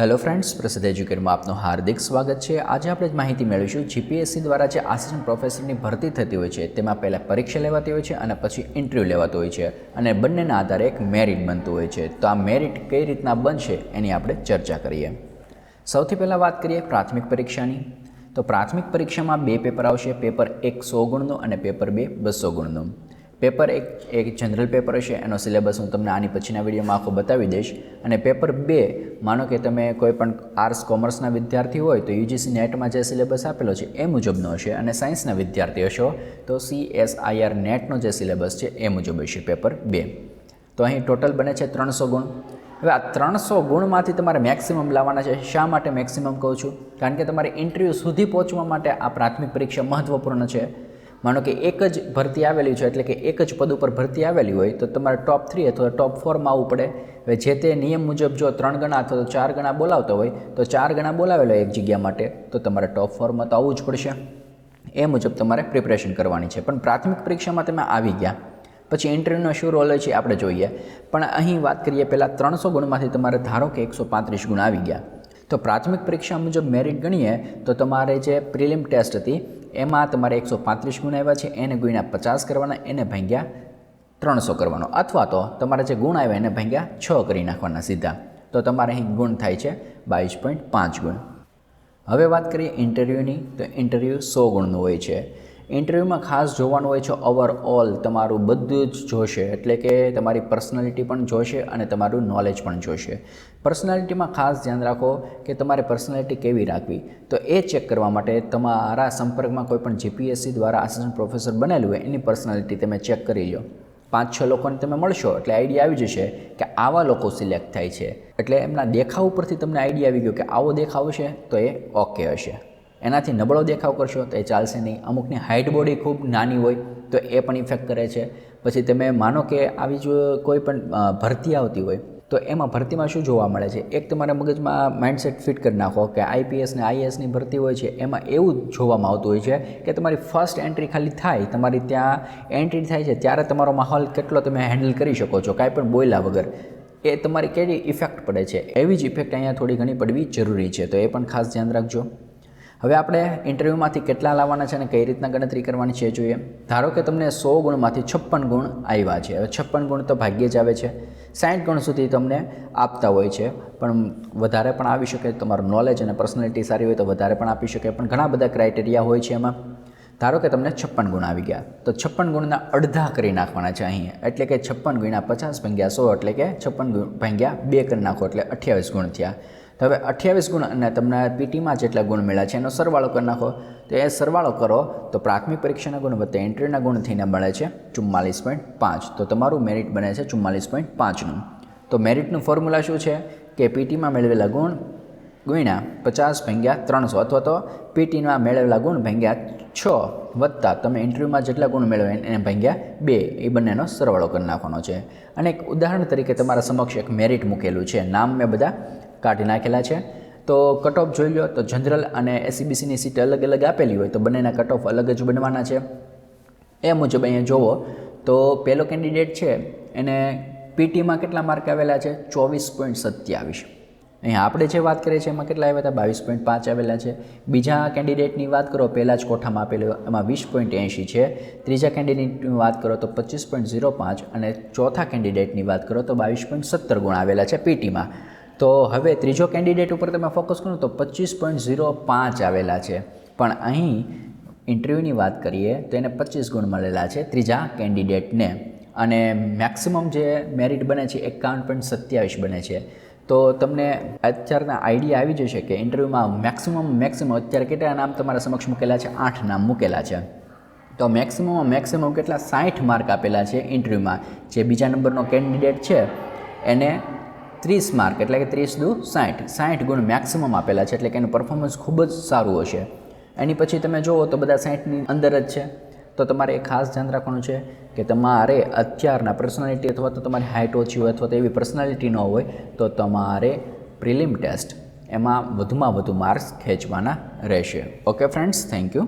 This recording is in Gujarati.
હેલો ફ્રેન્ડ્સ પ્રસિદ્ધ એજ્યુકેટમાં આપનું હાર્દિક સ્વાગત છે. આજે આપણે માહિતી મેળવીશું જીપીએસસી દ્વારા જે આસિસ્ટન્ટ પ્રોફેસરની ભરતી થતી હોય છે, તેમાં પહેલાં પરીક્ષા લેવાતી હોય છે અને પછી ઇન્ટરવ્યૂ લેવાતો હોય છે અને બંનેના આધારે એક મેરિટ બનતું હોય છે. તો આ મેરિટ કઈ રીતના બનશે એની આપણે ચર્ચા કરીએ. સૌથી પહેલાં વાત કરીએ પ્રાથમિક પરીક્ષાની. તો પ્રાથમિક પરીક્ષામાં બે પેપર આવશે પેપર એક સો ગુણનું અને પેપર બે બસો ગુણનું. પેપર એક એક જનરલ પેપર હશે, એનો સિલેબસ હું તમને આની પછીના વિડીયોમાં આખો બતાવી દઈશ. અને પેપર બે, માનો કે તમે કોઈ પણ આર્ટ્સ કોમર્સના વિદ્યાર્થી હોય, તો યુજીસી નેટમાં જે સિલેબસ આપેલો છે, એ મુજબનો હશે. અને સાયન્સના વિદ્યાર્થી હશો, તો સી એસ આઈ આર નેટનો જે સિલેબસ છે, એ મુજબ હશે પેપર બે. તો અહીં ટોટલ બને છે ત્રણસો ગુણ. હવે આ ત્રણસો ગુણમાંથી તમારે મેક્સિમમ લાવવાના છે. શા માટે મેક્સિમમ કહું છું? કારણ કે તમારે ઇન્ટરવ્યૂ સુધી પહોંચવા માટે આ પ્રાથમિક પરીક્ષા મહત્ત્વપૂર્ણ છે. માનો કે એક જ ભરતી આવેલી છે, એટલે કે એક જ પદ ઉપર ભરતી આવેલી હોય, તો તમારે ટોપ થ્રી અથવા ટોપ ફોરમાં આવવું પડે. હવે જે તે નિયમ મુજબ જો ત્રણ ગણા અથવા તો ચાર ગણા બોલાવતો હોય, તો ચાર ગણા બોલાવેલો એક જગ્યા માટે, તો તમારે ટોપ ફોરમાં તો આવવું જ પડશે. એ મુજબ તમારે પ્રિપરેશન કરવાની છે. પણ પ્રાથમિક પરીક્ષામાં તમે આવી ગયા. પછી ઇન્ટરવ્યૂનો શું રોલ છે આપણે જોઈએ. પણ અહીં વાત કરીએ પહેલાં ત્રણસો ગુણમાંથી તમારે ધારો કે એકસો પાંત્રીસ ગુણ આવી ગયા. તો પ્રાથમિક પરીક્ષા મુજબ મેરિટ ગણીએ, તો તમારે જે પ્રિલિમ ટેસ્ટ હતી એમાં તમારે એકસો પાંત્રીસ ગુણ આવ્યા છે, એને ગુણ્યા પચાસ કરવાના, એને ભાંગ્યા ત્રણસો કરવાનો. અથવા તો તમારે જે ગુણ આવ્યા એને ભાંગ્યા છ કરી નાખવાના સીધા. તો તમારે અહીં ગુણ થાય છે બાવીસ પોઈન્ટ પાંચ ગુણ. હવે વાત કરીએ ઇન્ટરવ્યૂની તો ઇન્ટરવ્યૂ સો ગુણનું હોય છે. ઇન્ટરવ્યૂમાં ખાસ જોવાનું હોય છે ઓવરઓલ તમારું બધું જ જોશે, એટલે કે તમારી પર્સનાલિટી પણ જોશે અને તમારું નોલેજ પણ જોશે. પર્સનાલિટીમાં ખાસ ધ્યાન રાખો કે તમારે પર્સનાલિટી કેવી રાખવી. તો એ ચેક કરવા માટે તમારા સંપર્કમાં કોઈ પણ જીપીએસસી દ્વારા આસિસ્ટન્ટ પ્રોફેસર બનેલું હોય, એની પર્સનાલિટી તમે ચેક કરી લો. પાંચ, છ લોકોને તમે મળશો, એટલે આઈડિયા આવી જશે કે આવા લોકો સિલેક્ટ થાય છે. એટલે એમના દેખાવ ઉપરથી તમને આઈડિયા આવી ગયો કે આવો દેખાવ છે તો એ ઓકે હશે. એનાથી નબળો દેખાવ કરશો તો એ ચાલશે નહીં. અમુકની હાઇટ બોડી ખૂબ નાની હોય તો એ પણ ઇફેક્ટ કરે છે. પછી તમે માનો કે આવી જો કોઈ પણ ભરતી આવતી હોય તો એમાં ભરતીમાં શું જોવા મળે છે? એક તમારા મગજમાં માઇન્ડસેટ ફિટ કરી નાખો કે આઈપીએસ ને આઈએસની ભરતી હોય છે, એમાં એવું જોવામાં આવતું હોય છે કે તમારી ફર્સ્ટ એન્ટ્રી ખાલી થાય, તમારી ત્યાં એન્ટ્રી થાય છે, ત્યારે તમારો માહોલ કેટલો તમે હેન્ડલ કરી શકો છો, કાંઈ પણ બોયલા વગર. એ તમારી કેવી ઇફેક્ટ પડે છે? એવી જ ઇફેક્ટ અહીંયા થોડી ઘણી પડવી જરૂરી છે, તો એ પણ ખાસ ધ્યાન રાખજો. હવે આપણે ઇન્ટરવ્યૂમાંથી કેટલા લાવવાના છે અને કઈ રીતના ગણતરી કરવાની છે જોઈએ. ધારો કે તમને સો ગુણમાંથી છપ્પન ગુણ આવ્યા છે. હવે છપ્પન ગુણ તો ભાગ્યે જ આવે છે. સાઠ ગુણ સુધી તમને આપતા હોય છે. પણ વધારે પણ આવી શકે, તમારું નોલેજ અને પર્સનાલિટી સારી હોય તો વધારે પણ આપી શકે. પણ ઘણા બધા ક્રાઇટેરિયા હોય છે એમાં. ધારો કે તમને છપ્પન ગુણ આવી ગયા. તો છપ્પન ગુણના અડધા કરી નાખવાના છે અહીં. એટલે કે છપ્પન ગુણ્યા પચાસ ભાગ્યા સો એટલે કે છપ્પન ગુણ ભાગ્યા બે કરી નાખો એટલે અઠ્યાવીસ ગુણ થયા. તો હવે અઠ્યાવીસ ગુણ અને તમને પીટીમાં જેટલા ગુણ મળ્યા છે એનો સરવાળો કરી નાખો. તો એ સરવાળો કરો તો પ્રાથમિક પરીક્ષાના ગુણ વત્તા એન્ટ્રીના ગુણ થઈને મળે છે ચુમ્માલીસ પોઈન્ટ પાંચ. તો તમારું મેરિટ બને છે ચુમ્માલીસ પોઈન્ટ પાંચનું તો મેરિટનું ફોર્મ્યુલા શું છે? કે પીટીમાં મેળવેલા ગુણ ગુણ્યા પચાસ ભાગ્યા ત્રણસો અથવા તો પીટીમાં મેળવેલા ગુણ ભાગ્યા છ વત્તા. તમે ઇન્ટરવ્યૂમાં જેટલા ગુણ મેળવે એને ભાગ્યા બે. એ બંનેનો સરવાળો કરી નાખવાનો છે. અને એક ઉદાહરણ તરીકે તમારા સમક્ષ એક મેરિટ મૂકેલું છે. નામ મેં બધા કાઢી નાખેલા છે. તો કટ ઓફ જોઈ લો, તો જનરલ અને એસસીબીસીની સીટ અલગ અલગ આપેલી હોય, તો બંનેના કટ ઓફ અલગ જ બનવાના છે. એ મુજબ અહીંયા જુઓ તો પહેલો કેન્ડિડેટ છે, એને પીટીમાં કેટલા માર્ક આવેલા છે? ચોવીસ પોઈન્ટ સત્યાવીસ. અહીંયા આપણે જે વાત કરીએ છીએ, એમાં કેટલા આવ્યા હતા? બાવીસ પોઈન્ટ પાંચ આવેલા છે. બીજા કેન્ડિડેટની વાત કરો, પહેલાં જ કોઠામાં આપેલું એમાં વીસ પોઈન્ટ એંશી છે. ત્રીજા કેન્ડિડેટની વાત કરો, તો પચીસ પોઈન્ટ ઝીરો પાંચ અને ચોથા કેન્ડિડેટની વાત કરો, તો બાવીસ પોઈન્ટ સત્તર ગુણ આવેલા છે પીટીમાં તો હવે ત્રીજો કેન્ડિડેટ ઉપર તમે ફોકસ કરો તો પચીસ પોઈન્ટ ઝીરો પાંચ આવેલા છે. પણ અહીં ઇન્ટરવ્યૂની વાત કરીએ તો એને પચીસ ગુણ મળેલા છે ત્રીજા કેન્ડિડેટને. અને મેક્સિમમ જે મેરિટ બને છે એકાવન પોઈન્ટ સત્યાવીસ બને છે. તો તમને અત્યારના આઈડિયા આવી જશે કે ઇન્ટરવ્યૂમાં મેક્સિમમ મેક્સિમમ અત્યારે કેટલા નામ તમારા સમક્ષ મૂકેલા છે? આઠ નામ મૂકેલા છે. તો મેક્સિમમ મેક્સિમમ કેટલા? સાઠ માર્ક આપેલા છે ઇન્ટરવ્યૂમાં. જે બીજા નંબરનો કેન્ડિડેટ છે, એને ત્રીસ માર્ક, એટલે કે ત્રીસ દુ સાઠ. સાઠ ગુણ મેક્સિમમ આપેલા છે, એટલે કે એનું પરફોર્મન્સ ખૂબ જ સારું હશે. એની પછી તમે જુઓ તો બધા સાઠની અંદર જ છે. તો તમારે એ ખાસ ધ્યાન રાખવાનું છે કે તમારે અત્યારના પર્સનાલિટી અથવા તો તમારી હાઇટ ઓછી હોય અથવા તો એવી પર્સનાલિટી ન હોય, તો તમારે પ્રિલિમ ટેસ્ટ એમાં વધુમાં વધુ માર્ક્સ ખેંચવાના રહેશે. Okay friends thank you